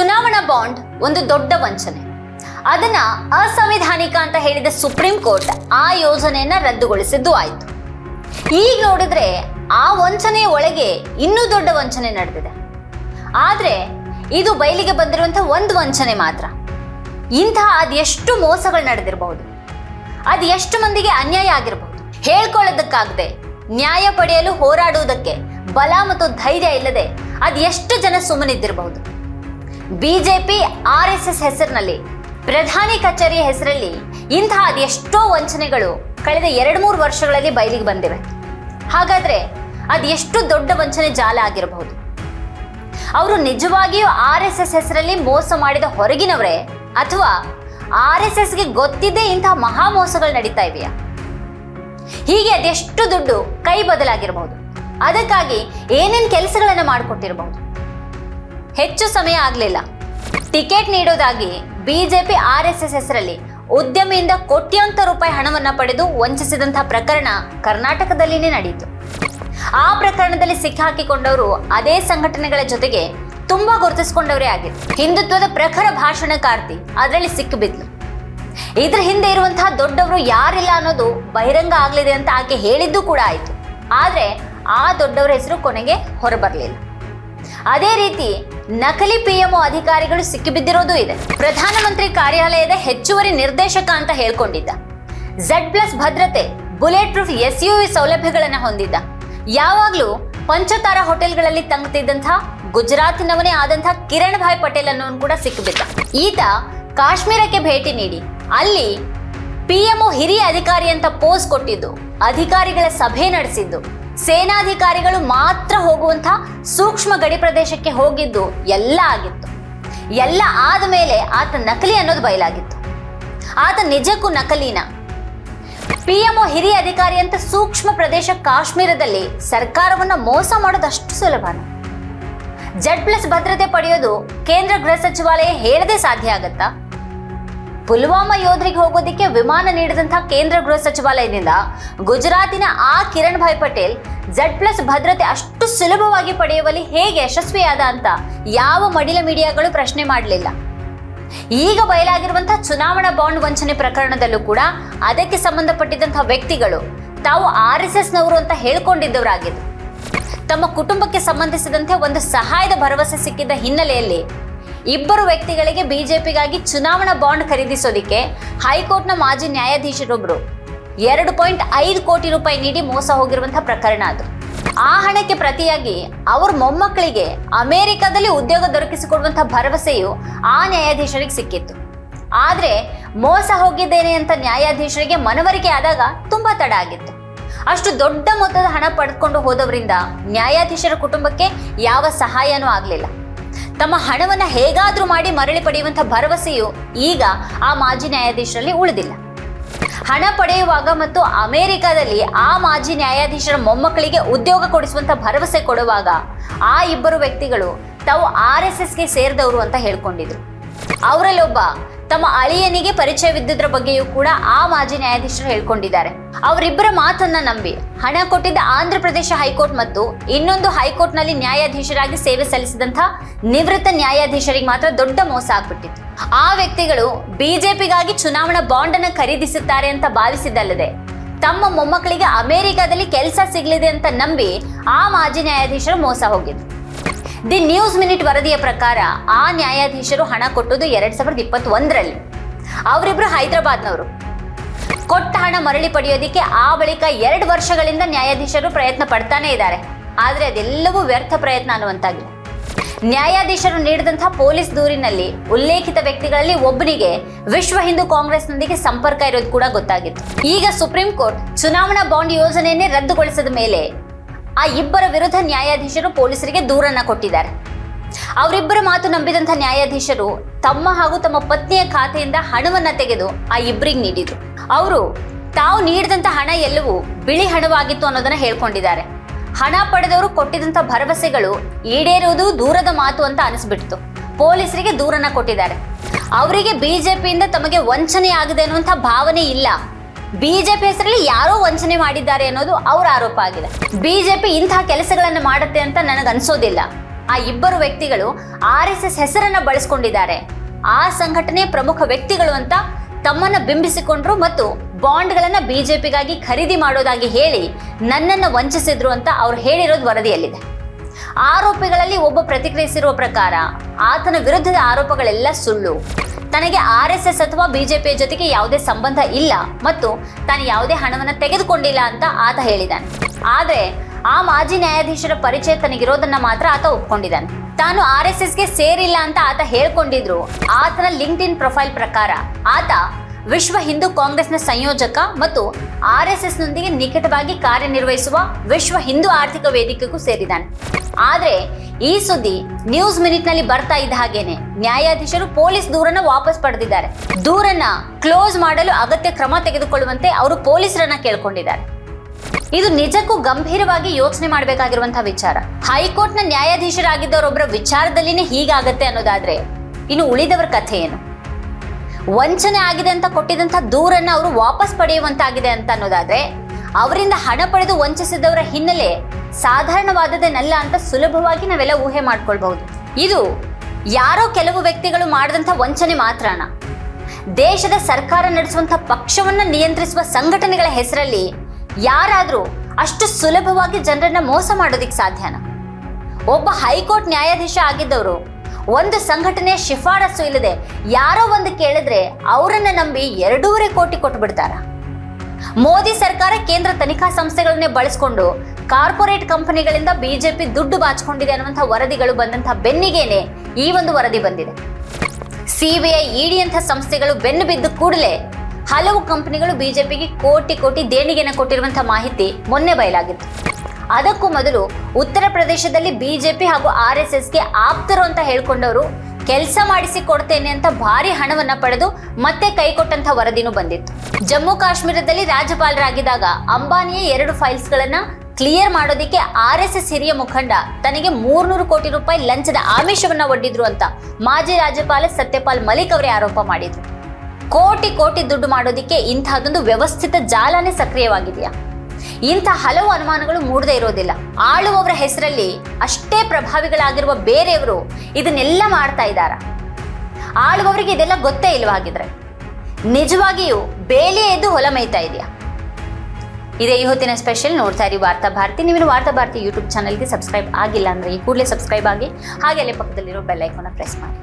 ಚುನಾವಣಾ ಬಾಂಡ್ ಒಂದು ದೊಡ್ಡ ವಂಚನೆ. ಅದನ್ನ ಅಸಂವಿಧಾನಿಕ ಅಂತ ಹೇಳಿದ ಸುಪ್ರೀಂ ಕೋರ್ಟ್ ಆ ಯೋಜನೆಯನ್ನ ರದ್ದುಗೊಳಿಸಿದ್ದು ಆಯ್ತು. ಈಗ ನೋಡಿದ್ರೆ ಆ ವಂಚನೆಯ ಒಳಗೆ ಇನ್ನೂ ದೊಡ್ಡ ವಂಚನೆ ನಡೆದಿದೆ. ಆದ್ರೆ ಇದು ಬಯಲಿಗೆ ಬಂದಿರುವಂತಹ ಒಂದು ವಂಚನೆ ಮಾತ್ರ. ಇಂತಹ ಅದೆಷ್ಟು ಮೋಸಗಳು ನಡೆದಿರಬಹುದು. ಅದು ಎಷ್ಟು ಮಂದಿಗೆ ಅನ್ಯಾಯ ಆಗಿರಬಹುದು. ಹೇಳ್ಕೊಳ್ಳೋದಕ್ಕಾಗದೆ ನ್ಯಾಯ ಪಡೆಯಲು ಹೋರಾಡುವುದಕ್ಕೆ ಬಲ ಮತ್ತು ಧೈರ್ಯ ಇಲ್ಲದೆ ಅದು ಎಷ್ಟು ಜನ ಸುಮ್ಮನಿದ್ದಿರಬಹುದು. ಬಿಜೆಪಿ ಆರ್ ಎಸ್ ಎಸ್ ಹೆಸರಿನಲ್ಲಿ, ಪ್ರಧಾನಿ ಕಚೇರಿಯ ಹೆಸರಲ್ಲಿ ಇಂತಹ ಅದೆಷ್ಟೋ ವಂಚನೆಗಳು ಕಳೆದ ಎರಡು ಮೂರು ವರ್ಷಗಳಲ್ಲಿ ಬಯಲಿಗೆ ಬಂದಿವೆ. ಹಾಗಾದ್ರೆ ಅದೆಷ್ಟು ದೊಡ್ಡ ವಂಚನೆ ಜಾಲ ಆಗಿರಬಹುದು? ಅವರು ನಿಜವಾಗಿಯೂ ಆರ್ ಎಸ್ ಎಸ್ ಹೆಸರಲ್ಲಿ ಮೋಸ ಮಾಡಿದ ಹೊರಗಿನವರೇ ಅಥವಾ ಆರ್ ಎಸ್ ಎಸ್ಗೆ ಗೊತ್ತಿದ್ದೇ ಇಂತಹ ಮಹಾ ಮೋಸಗಳು ನಡೀತಾ ಇವೆಯಾ? ಹೀಗೆ ಅದೆಷ್ಟು ದುಡ್ಡು ಕೈ ಬದಲಾಗಿರಬಹುದು? ಅದಕ್ಕಾಗಿ ಏನೇನು ಕೆಲಸಗಳನ್ನು ಮಾಡಿಕೊಟ್ಟಿರಬಹುದು? ಹೆಚ್ಚು ಸಮಯ ಆಗಲಿಲ್ಲ. ಟಿಕೆಟ್ ನೀಡೋದಾಗಿ ಬಿಜೆಪಿ ಆರ್ ಎಸ್ ಎಸ್ ಹೆಸರಲ್ಲಿ ಉದ್ಯಮಿಯಿಂದ ಕೋಟ್ಯಾಂತರ ರೂಪಾಯಿ ಹಣವನ್ನ ಪಡೆದು ವಂಚಿಸಿದಂತಹ ಪ್ರಕರಣ ಕರ್ನಾಟಕದಲ್ಲಿನೇ ನಡೆಯಿತು. ಆ ಪ್ರಕರಣದಲ್ಲಿ ಸಿಕ್ಕಾಕಿಕೊಂಡವರು ಅದೇ ಸಂಘಟನೆಗಳ ಜೊತೆಗೆ ತುಂಬಾ ಗುರುತಿಸಿಕೊಂಡವರೇ ಆಗಿದ್ರು. ಹಿಂದುತ್ವದ ಪ್ರಖರ ಭಾಷಣಕಾರ್ತಿ ಅದರಲ್ಲಿ ಸಿಕ್ಕಿಬಿದ್ಲು. ಇದ್ರ ಹಿಂದೆ ಇರುವಂತಹ ದೊಡ್ಡವರು ಯಾರಿಲ್ಲ ಅನ್ನೋದು ಬಹಿರಂಗ ಆಗಲಿದೆ ಅಂತ ಆಕೆ ಹೇಳಿದ್ದು ಕೂಡ ಆಯಿತು. ಆದರೆ ಆ ದೊಡ್ಡವರ ಹೆಸರು ಕೊನೆಗೆ ಹೊರಬರಲಿಲ್ಲ. ಅದೇ ರೀತಿ ನಕಲಿ ಪಿಎಂಒ ಅಧಿಕಾರಿಗಳು ಸಿಕ್ಕಿಬಿದ್ದಿರೋದು ಇದೆ. ಪ್ರಧಾನಮಂತ್ರಿ ಕಾರ್ಯಾಲಯದ ಹೆಚ್ಚುವರಿ ನಿರ್ದೇಶಕ ಅಂತ ಹೇಳ್ಕೊಂಡಿದ್ದ. ಝಡ್ ಪ್ಲಸ್ ಭದ್ರತೆ bullet proof S U V ಸೌಲಭ್ಯಗಳನ್ನ ಹೊಂದಿದ್ದ. ಯಾವಾಗ್ಲೂ ಪಂಚತಾರ ಹೋಟೆಲ್ಗಳಲ್ಲಿ ತಂಗುತ್ತಿದ್ದಂತಹ ಗುಜರಾತಿನವನೇ ಆದಂತಹ ಕಿರಣ್ ಭಾಯ್ ಪಟೇಲ್ ಅನ್ನೋನು ಕೂಡ ಸಿಕ್ಕಿಬಿದ್ದ. ಈತ ಕಾಶ್ಮೀರಕ್ಕೆ ಭೇಟಿ ನೀಡಿ, ಅಲ್ಲಿ ಪಿಎಂಒ ಹಿರಿಯ ಅಧಿಕಾರಿ ಅಂತ ಪೋಸ್ ಕೊಟ್ಟಿದ್ದು, ಅಧಿಕಾರಿಗಳ ಸಭೆ ನಡೆಸಿದ್ದು. ಸೇನಾಧಿಕಾರಿಗಳು ಮಾತ್ರ ಹೋಗುವಂತ ಸೂಕ್ಷ್ಮ ಗಡಿ ಪ್ರದೇಶಕ್ಕೆ ಹೋಗಿದ್ದು ಎಲ್ಲ ಆಗಿತ್ತು. ಎಲ್ಲ ಆದ ಮೇಲೆ ಆತ ನಕಲಿ ಅನ್ನೋದು ಬಯಲಾಗಿತ್ತು. ಆತ ನಿಜಕ್ಕೂ ನಕಲಿನ. ಪಿ ಎಂ ಹಿರಿಯ ಅಧಿಕಾರಿ ಅಂತ ಸೂಕ್ಷ್ಮ ಪ್ರದೇಶ ಕಾಶ್ಮೀರದಲ್ಲಿ ಸರ್ಕಾರವನ್ನ ಮೋಸ ಮಾಡೋದಷ್ಟು ಸುಲಭ ಸುಲಭನ. ಜೆಡ್ ಪ್ಲಸ್ ಭದ್ರತೆ ಪಡೆಯೋದು ಕೇಂದ್ರ ಗೃಹ ಸಚಿವಾಲಯ ಹೇಳದೆ ಸಾಧ್ಯ ಆಗತ್ತಾ? ಪುಲ್ವಾಮಾ ಯೋಧರಿಗೆ ಹೋಗೋದಕ್ಕೆ ವಿಮಾನ ನೀಡಿದಂತಹ ಕೇಂದ್ರ ಗೃಹ ಸಚಿವಾಲಯದಿಂದ ಗುಜರಾತಿನ ಆ ಕಿರಣ್ ಭಾಯ್ ಪಟೇಲ್ ಜಡ್ ಪ್ಲಸ್ ಭದ್ರತೆ ಅಷ್ಟು ಸುಲಭವಾಗಿ ಪಡೆಯುವಲ್ಲಿ ಹೇಗೆ ಯಶಸ್ವಿಯಾದ ಅಂತ ಯಾವ ಮಡಿಲ ಮೀಡಿಯಾಗಳು ಪ್ರಶ್ನೆ ಮಾಡಲಿಲ್ಲ. ಈಗ ಬಯಲಾಗಿರುವಂತಹ ಚುನಾವಣಾ ಬಾಂಡ್ ವಂಚನೆ ಪ್ರಕರಣದಲ್ಲೂ ಕೂಡ ಅದಕ್ಕೆ ಸಂಬಂಧಪಟ್ಟಿದ್ದಂತಹ ವ್ಯಕ್ತಿಗಳು ತಾವು ಆರ್ ಎಸ್ ಎಸ್ ನವರು ಅಂತ ಹೇಳ್ಕೊಂಡಿದ್ದವರಾಗಿದ್ದು. ತಮ್ಮ ಕುಟುಂಬಕ್ಕೆ ಸಂಬಂಧಿಸಿದಂತೆ ಒಂದು ಸಹಾಯದ ಭರವಸೆ ಸಿಕ್ಕಿದ್ದ ಹಿನ್ನೆಲೆಯಲ್ಲಿ ಇಬ್ಬರು ವ್ಯಕ್ತಿಗಳಿಗೆ ಬಿಜೆಪಿಗಾಗಿ ಚುನಾವಣಾ ಬಾಂಡ್ ಖರೀದಿಸೋದಿಕ್ಕೆ ಹೈಕೋರ್ಟ್ನ ಮಾಜಿ ನ್ಯಾಯಾಧೀಶರೊಬ್ಬರು ಎರಡು ಪಾಯಿಂಟ್ ಐದು ಕೋಟಿ ರೂಪಾಯಿ ನೀಡಿ ಮೋಸ ಹೋಗಿರುವಂತಹ ಪ್ರಕರಣ ಅದು. ಆ ಹಣಕ್ಕೆ ಪ್ರತಿಯಾಗಿ ಅವ್ರ ಮೊಮ್ಮಕ್ಕಳಿಗೆ ಅಮೆರಿಕದಲ್ಲಿ ಉದ್ಯೋಗ ದೊರಕಿಸಿಕೊಡುವಂತಹ ಭರವಸೆಯು ಆ ನ್ಯಾಯಾಧೀಶರಿಗೆ ಸಿಕ್ಕಿತ್ತು. ಆದ್ರೆ ಮೋಸ ಹೋಗಿದ್ದೇನೆ ಅಂತ ನ್ಯಾಯಾಧೀಶರಿಗೆ ಮನವರಿಕೆ ಆದಾಗ ತುಂಬಾ ತಡ ಆಗಿತ್ತು. ಅಷ್ಟು ದೊಡ್ಡ ಮೊತ್ತದ ಹಣ ಪಡೆದುಕೊಂಡು ಹೋದವರಿಂದ ನ್ಯಾಯಾಧೀಶರ ಕುಟುಂಬಕ್ಕೆ ಯಾವ ಸಹಾಯನೂ ಆಗಲಿಲ್ಲ. ತಮ್ಮ ಹಣವನ್ನು ಹೇಗಾದರೂ ಮಾಡಿ ಮರಳಿ ಪಡೆಯುವಂಥ ಭರವಸೆಯು ಈಗ ಆ ಮಾಜಿ ನ್ಯಾಯಾಧೀಶರಲ್ಲಿ ಉಳಿದಿಲ್ಲ. ಹಣ ಪಡೆಯುವಾಗ ಮತ್ತು ಅಮೆರಿಕದಲ್ಲಿ ಆ ಮಾಜಿ ನ್ಯಾಯಾಧೀಶರ ಮೊಮ್ಮಕ್ಕಳಿಗೆ ಉದ್ಯೋಗ ಕೊಡಿಸುವಂತ ಭರವಸೆ ಕೊಡುವಾಗ ಆ ಇಬ್ಬರು ವ್ಯಕ್ತಿಗಳು ತಾವು ಆರ್ ಎಸ್ ಎಸ್ಗೆ ಸೇರಿದವರು ಅಂತ ಹೇಳ್ಕೊಂಡಿದ್ರು. ಅವರಲ್ಲಿ ಒಬ್ಬ ತಮ್ಮ ಅಳಿಯನಿಗೆ ಪರಿಚಯವಿದ್ದುದ್ರ ಬಗ್ಗೆಯೂ ಕೂಡ ಆ ಮಾಜಿ ನ್ಯಾಯಾಧೀಶರು ಹೇಳ್ಕೊಂಡಿದ್ದಾರೆ. ಅವರಿಬ್ಬರ ಮಾತನ್ನ ನಂಬಿ ಹಣ ಕೊಟ್ಟಿದ್ದ ಆಂಧ್ರ ಪ್ರದೇಶ ಹೈಕೋರ್ಟ್ ಮತ್ತು ಇನ್ನೊಂದು ಹೈಕೋರ್ಟ್ನಲ್ಲಿ ನ್ಯಾಯಾಧೀಶರಾಗಿ ಸೇವೆ ಸಲ್ಲಿಸಿದಂತಹ ನಿವೃತ್ತ ನ್ಯಾಯಾಧೀಶರಿಗೆ ಮಾತ್ರ ದೊಡ್ಡ ಮೋಸ ಆಗ್ಬಿಟ್ಟಿತ್ತು. ಆ ವ್ಯಕ್ತಿಗಳು ಬಿಜೆಪಿಗಾಗಿ ಚುನಾವಣಾ ಬಾಂಡ್ ಅನ್ನ ಖರೀದಿಸುತ್ತಾರೆ ಅಂತ ಭಾವಿಸಿದ್ದಲ್ಲದೆ ತಮ್ಮ ಮೊಮ್ಮಕ್ಕಳಿಗೆ ಅಮೆರಿಕಾದಲ್ಲಿ ಕೆಲಸ ಸಿಗಲಿದೆ ಅಂತ ನಂಬಿ ಆ ಮಾಜಿ ನ್ಯಾಯಾಧೀಶರು ಮೋಸ ಹೋಗಿದ್ರು. ದಿ ನ್ಯೂಸ್ ಮಿನಿಟ್ ವರದಿಯ ಪ್ರಕಾರ ಆ ನ್ಯಾಯಾಧೀಶರು ಹಣ ಕೊಟ್ಟದ್ದು ಎರಡ್ ಸಾವಿರದ ಇಪ್ಪತ್ತೊಂದರಲ್ಲಿ. ಅವರಿಬ್ರು ಹೈದರಾಬಾದ್ನವರು. ಕೊಟ್ಟ ಹಣ ಮರಳಿ ಪಡೆಯೋದಿಕ್ಕೆ ಆ ಬಳಿಕ ಎರಡು ವರ್ಷಗಳಿಂದ ನ್ಯಾಯಾಧೀಶರು ಪ್ರಯತ್ನ ಪಡ್ತಾನೆ ಇದ್ದಾರೆ. ಆದರೆ ಅದೆಲ್ಲವೂ ವ್ಯರ್ಥ ಪ್ರಯತ್ನ ಅನ್ನುವಂತಾಗಿದೆ. ನ್ಯಾಯಾಧೀಶರು ನೀಡಿದಂತಹ ಪೊಲೀಸ್ ದೂರಿನಲ್ಲಿ ಉಲ್ಲೇಖಿತ ವ್ಯಕ್ತಿಗಳಲ್ಲಿ ಒಬ್ಬನಿಗೆ ವಿಶ್ವ ಹಿಂದೂ ಕಾಂಗ್ರೆಸ್ನೊಂದಿಗೆ ಸಂಪರ್ಕ ಇರೋದು ಕೂಡ ಗೊತ್ತಾಗಿತ್ತು. ಈಗ ಸುಪ್ರೀಂ ಕೋರ್ಟ್ ಚುನಾವಣಾ ಬಾಂಡ್ ಯೋಜನೆಯನ್ನೇ ರದ್ದುಗೊಳಿಸಿದ ಮೇಲೆ ಆ ಇಬ್ಬರ ವಿರುದ್ಧ ನ್ಯಾಯಾಧೀಶರು ಪೊಲೀಸರಿಗೆ ದೂರನ್ನ ಕೊಟ್ಟಿದ್ದಾರೆ. ಅವರಿಬ್ಬರ ಮಾತು ನಂಬಿದಂಥ ನ್ಯಾಯಾಧೀಶರು ತಮ್ಮ ಹಾಗೂ ತಮ್ಮ ಪತ್ನಿಯ ಖಾತೆಯಿಂದ ಹಣವನ್ನ ತೆಗೆದು ಆ ಇಬ್ಬರಿಗೆ ನೀಡಿದ್ರು. ಅವರು ತಾವು ನೀಡಿದಂಥ ಹಣ ಎಲ್ಲವೂ ಬಿಳಿ ಹಣವಾಗಿತ್ತು ಅನ್ನೋದನ್ನ ಹೇಳ್ಕೊಂಡಿದ್ದಾರೆ. ಹಣ ಪಡೆದವರು ಕೊಟ್ಟಿದಂಥ ಭರವಸೆಗಳು ಈಡೇರುವುದು ದೂರದ ಮಾತು ಅಂತ ಅನಿಸ್ಬಿಡ್ತು. ಪೊಲೀಸರಿಗೆ ದೂರನ್ನ ಕೊಟ್ಟಿದ್ದಾರೆ. ಅವರಿಗೆ ಬಿಜೆಪಿಯಿಂದ ತಮಗೆ ವಂಚನೆ ಆಗಿದೆ ಅನ್ನುವಂಥ ಭಾವನೆ ಇಲ್ಲ. ಬಿಜೆಪಿ ಹೆಸರಲ್ಲಿ ಯಾರೋ ವಂಚನೆ ಮಾಡಿದ್ದಾರೆ ಅನ್ನೋದು ಅವರ ಆರೋಪ ಆಗಿದೆ. ಬಿಜೆಪಿ ಇಂತಹ ಕೆಲಸಗಳನ್ನು ಮಾಡುತ್ತೆ ಅಂತ ನನಗೆ ಅನ್ಸೋದಿಲ್ಲ ಆ ಇಬ್ಬರು ವ್ಯಕ್ತಿಗಳು ಆರ್ ಎಸ್ ಎಸ್ ಹೆಸರನ್ನ ಬಳಸ್ಕೊಂಡಿದ್ದಾರೆ. ಆ ಸಂಘಟನೆ ಪ್ರಮುಖ ವ್ಯಕ್ತಿಗಳು ಅಂತ ತಮ್ಮನ್ನ ಬಿಂಬಿಸಿಕೊಂಡ್ರು ಮತ್ತು ಬಾಂಡ್ಗಳನ್ನ ಬಿಜೆಪಿಗಾಗಿ ಖರೀದಿ ಮಾಡೋದಾಗಿ ಹೇಳಿ ನನ್ನನ್ನು ವಂಚಿಸಿದ್ರು ಅಂತ ಅವ್ರು ಹೇಳಿರೋದು ವರದಿಯಲ್ಲಿದೆ. ಆರೋಪಿಗಳಲ್ಲಿ ಒಬ್ಬ ಪ್ರತಿಕ್ರಿಯಿಸಿರುವ ಪ್ರಕಾರ, ಆತನ ವಿರುದ್ಧದ ಆರೋಪಗಳೆಲ್ಲ ಸುಳ್ಳು. ತನಗೆ ಆರ್ ಎಸ್ ಎಸ್ ಅಥವಾ ಬಿಜೆಪಿಯ ಜೊತೆಗೆ ಯಾವುದೇ ಸಂಬಂಧ ಇಲ್ಲ ಮತ್ತು ತಾನು ಯಾವುದೇ ಹಣವನ್ನು ತೆಗೆದುಕೊಂಡಿಲ್ಲ ಅಂತ ಆತ ಹೇಳಿದ್ದಾನೆ. ಆದರೆ, ಆ ಮಾಜಿ ನ್ಯಾಯಾಧೀಶರ ಪರಿಚಯ ತನಗಿರೋದನ್ನ ಮಾತ್ರ ಆತ ಒಪ್ಕೊಂಡಿದ್ದಾನೆ. ತಾನು ಆರ್ ಎಸ್ ಎಸ್ಗೆ ಸೇರಿಲ್ಲ ಅಂತ ಆತ ಹೇಳ್ಕೊಂಡಿದ್ರು. ಆತನ ಲಿಂಕ್ಡ್ ಇನ್ ಪ್ರೊಫೈಲ್ ಪ್ರಕಾರ, ಆತ ವಿಶ್ವ ಹಿಂದೂ ಕಾಂಗ್ರೆಸ್ನ ಸಂಯೋಜಕ ಮತ್ತು ಆರ್ ಎಸ್ ಎಸ್ನೊಂದಿಗೆ ನಿಕಟವಾಗಿ ಕಾರ್ಯನಿರ್ವಹಿಸುವ ವಿಶ್ವ ಹಿಂದೂ ಆರ್ಥಿಕ ವೇದಿಕೆಗೂ ಸೇರಿದ್ದಾನೆ. ಆದರೆ ಈ ಸುದ್ದಿ ನ್ಯೂಸ್ ಮಿನಿಟ್ನಲ್ಲಿ ಬರ್ತಾ ಇದ್ದ ಹಾಗೇನೆ. ನ್ಯಾಯಾಧೀಶರು ಪೊಲೀಸ್ ದೂರನ್ನ ವಾಪಸ್ ಪಡೆದಿದ್ದಾರೆ. ದೂರನ್ನ ಕ್ಲೋಸ್ ಮಾಡಲು ಅಗತ್ಯ ಕ್ರಮ ತೆಗೆದುಕೊಳ್ಳುವಂತೆ ಅವರು ಪೊಲೀಸರನ್ನ ಕೇಳ್ಕೊಂಡಿದ್ದಾರೆ. ಇದು ನಿಜಕ್ಕೂ ಗಂಭೀರವಾಗಿ ಯೋಚನೆ ಮಾಡಬೇಕಾಗಿರುವಂತಹ ವಿಚಾರ. ಹೈಕೋರ್ಟ್ನ ನ್ಯಾಯಾಧೀಶರಾಗಿದ್ದವರೊಬ್ಬರ ವಿಚಾರದಲ್ಲಿನೇ ಹೀಗಾಗತ್ತೆ ಅನ್ನೋದಾದ್ರೆ ಇನ್ನು ಉಳಿದವರ ಕಥೆ ಏನು? ವಂಚನೆ ಆಗಿದೆ ಅಂತ ಕೊಟ್ಟಿದಂತ ದೂರನ್ನ ಅವರು ವಾಪಸ್ ಪಡೆಯುವಂತಾಗಿದೆ ಅಂತ ಅನ್ನೋದಾದ್ರೆ, ಅವರಿಂದ ಹಣ ಪಡೆದು ವಂಚಿಸಿದವರ ಹಿನ್ನೆಲೆ ಸಾಧಾರಣವಾದದ್ದೇನಲ್ಲ ಅಂತ ಸುಲಭವಾಗಿ ನಾವೆಲ್ಲ ಊಹೆ ಮಾಡ್ಕೊಳ್ಬಹುದು. ಇದು ಯಾರೋ ಕೆಲವು ವ್ಯಕ್ತಿಗಳು ಮಾಡಿದಂಥ ವಂಚನೆ ಮಾತ್ರನ. ದೇಶದ ಸರ್ಕಾರ ನಡೆಸುವಂಥ ಪಕ್ಷವನ್ನ ನಿಯಂತ್ರಿಸುವ ಸಂಘಟನೆಗಳ ಹೆಸರಲ್ಲಿ ಯಾರಾದರೂ ಅಷ್ಟು ಸುಲಭವಾಗಿ ಜನರನ್ನ ಮೋಸ ಮಾಡೋದಿಕ್ಕೆ ಸಾಧ್ಯನಾ. ಒಬ್ಬ ಹೈಕೋರ್ಟ್ ನ್ಯಾಯಾಧೀಶ ಆಗಿದ್ದವರು ಒಂದು ಸಂಘಟನೆ ಶಿಫಾರಸು ಇಲ್ಲದೆ ಯಾರೋ ಒಂದು ಕೇಳಿದ್ರೆ ಅವರನ್ನ ನಂಬಿ ಎರಡೂವರೆ ಕೋಟಿ ಕೊಟ್ಟು ಬಿಡ್ತಾರ ಮೋದಿ ಸರ್ಕಾರ ಕೇಂದ್ರ ತನಿಖಾ ಸಂಸ್ಥೆಗಳನ್ನೇ ಬಳಸಿಕೊಂಡು ಕಾರ್ಪೊರೇಟ್ ಕಂಪನಿಗಳಿಂದ ಬಿಜೆಪಿ ದುಡ್ಡು ಬಾಚಿಕೊಂಡಿದೆ ಅನ್ನುವಂಥ ವರದಿಗಳು ಬಂದಂತಹ ಬೆನ್ನಿಗೇನೆ ಈ ಒಂದು ವರದಿ ಬಂದಿದೆ. ಸಿಬಿಐ ಇಡಿ ಅಂತ ಸಂಸ್ಥೆಗಳು ಬೆನ್ನು ಬಿದ್ದು ಕೂಡಲೇ ಹಲವು ಕಂಪನಿಗಳು ಬಿಜೆಪಿಗೆ ಕೋಟಿ ಕೋಟಿ ದೇಣಿಗೆನ ಕೊಟ್ಟಿರುವಂತಹ ಮಾಹಿತಿ ಮೊನ್ನೆ ಬಯಲಾಗಿತ್ತು. ಅದಕ್ಕೂ ಮೊದಲು ಉತ್ತರ ಪ್ರದೇಶದಲ್ಲಿ ಬಿಜೆಪಿ ಹಾಗೂ ಆರ್ ಎಸ್ ಎಸ್ಗೆ ಆಪ್ತರು ಅಂತ ಹೇಳ್ಕೊಂಡವರು, ಕೆಲಸ ಮಾಡಿಸಿ ಕೊಡ್ತೇನೆ ಅಂತ ಭಾರಿ ಹಣವನ್ನ ಪಡೆದು ಮತ್ತೆ ಕೈಕೊಟ್ಟಂತ ವರದಿನೂ ಬಂದಿತ್ತು. ಜಮ್ಮು ಕಾಶ್ಮೀರದಲ್ಲಿ ರಾಜ್ಯಪಾಲರಾಗಿದ್ದಾಗ ಅಂಬಾನಿಯ ಎರಡು ಫೈಲ್ಸ್ಗಳನ್ನ ಕ್ಲಿಯರ್ ಮಾಡೋದಕ್ಕೆ ಆರ್ ಎಸ್ ಎಸ್ ಹಿರಿಯ ಮುಖಂಡ ತನಗೆ ಮೂರ್ನೂರು ಕೋಟಿ ರೂಪಾಯಿ ಲಂಚದ ಆಮಿಷವನ್ನ ಒಡ್ಡಿದ್ರು ಅಂತ ಮಾಜಿ ರಾಜ್ಯಪಾಲ ಸತ್ಯಪಾಲ್ ಮಲಿಕ್ ಅವರೇ ಆರೋಪ ಮಾಡಿದ್ರು. ಕೋಟಿ ಕೋಟಿ ದುಡ್ಡು ಮಾಡೋದಕ್ಕೆ ಇಂತಹದೊಂದು ವ್ಯವಸ್ಥಿತ ಜಾಲನೇ ಸಕ್ರಿಯವಾಗಿದೆಯಾ? ಇಂಥ ಹಲವು ಅನುಮಾನಗಳು ಮೂಡದೇ ಇರೋದಿಲ್ಲ. ಆಳುವವರ ಹೆಸರಲ್ಲಿ ಅಷ್ಟೇ ಪ್ರಭಾವಿಗಳಾಗಿರುವ ಬೇರೆಯವರು ಇದನ್ನೆಲ್ಲ ಮಾಡ್ತಾ ಇದ್ದಾರ? ಆಳುವವರಿಗೆ ಇದೆಲ್ಲ ಗೊತ್ತೇ ಇಲ್ವಾಗಿದ್ರೆ. ನಿಜವಾಗಿಯೂ ಬೇಲಿ ಎದ್ದು ಹೊಲ ಮೇಯ್ತಾ ಇದೆಯಾ? ಇದೇ ಈ ಹೊತ್ತಿನ ಸ್ಪೆಷಲ್ ನೋಡ್ತಾ ಇರಿ ವಾರ್ತಾ ಭಾರತಿ. ನೀವು ವಾರ್ತಾ ಭಾರತಿ ಯೂಟ್ಯೂಬ್ ಚಾನಲ್ಗೆ ಸಬ್ಸ್ಕ್ರೈಬ್ ಆಗಿಲ್ಲ ಅಂದ್ರೆ ಈ ಕೂಡಲೇ ಸಬ್ಸ್ಕ್ರೈಬ್ ಆಗಿ ಹಾಗೆ ಅಲ್ಲೇ ಪಕ್ಕದಲ್ಲಿರೋ ಬೆಲ್ ಐಕಾನ ಪ್ರೆಸ್ ಮಾಡಿ.